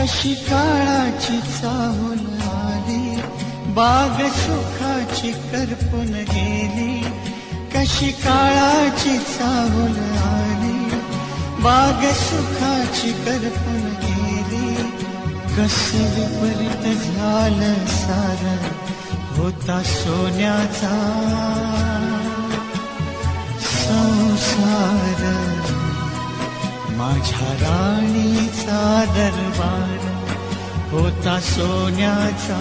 कशी काळाची चाहून आली बाग सुखाची करपून गेली कशी काळाची चाहून आली बाग सुखाची करपून गेली. कस विपरीत झालं सार होता सोन्याचा संसार. माझ्या राणीचा दरबार होता सोन्याचा.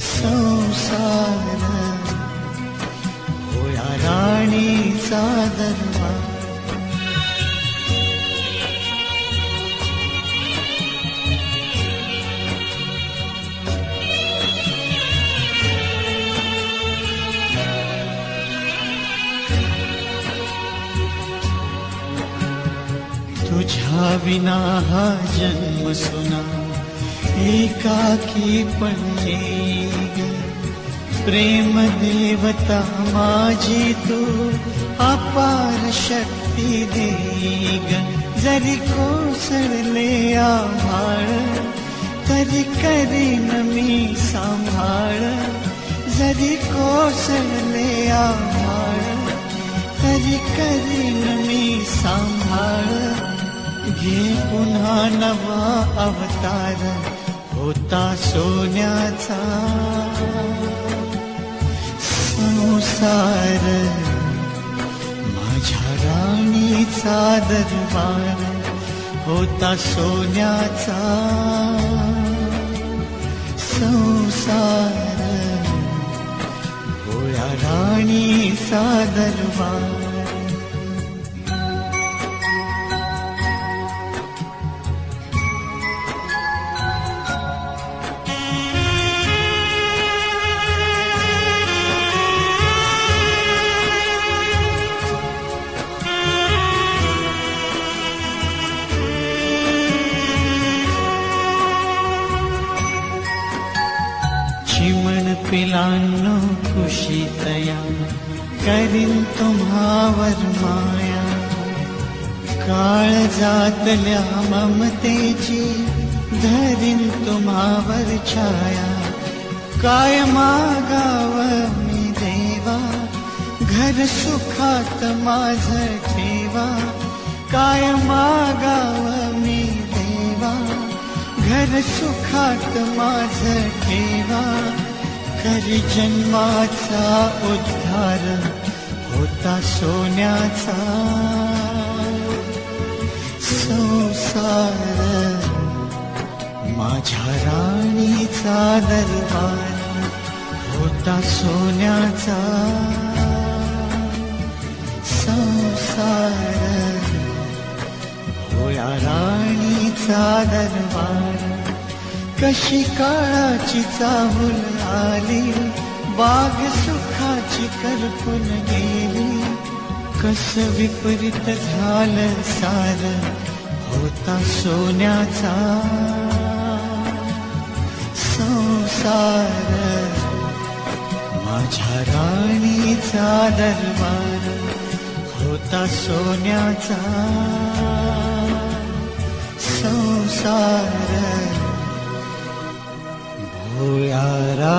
संसार होया राणीचा दरबार तुझ्या विना जन्म सुना एकाकी पण येईग प्रेम देवता माझी तू अपार शक्ती देईग जरी कोसळले आभाळ तरी करीन मी सांभाळ। जरी कोसळले आभाळ तरी करीन मी सांभाळ घे पुन्हा नवा अवतार होता सोन्याचा। संसार माझ्या राणीचा दरबार होता सोन्याचा। संसार होया राणीचा दरबार चिमण पिलांनो कुशीतया करीन तुम्हावर माया। काळ जातल्या ममतेची धरीन तुम्हावर छाया। काय मागाव मी देवा घर सुखात माझ ठेवा। काय मागाव मी देवा घर सुखात ठेवा करी जन्माचा उद्धार होता सोन्याचा. संसार माझ्या राणीचा दरबार होता सोन्याचा. संसार होया राणीचा दरबार कशी काळाची चाहूल आली? बाग सुखाची करपून गेली. कस विपरीत झालं सार होता सोन्याचा. संसार माझ्या राणीचा दरबार होता सोन्याचा. संसार यारा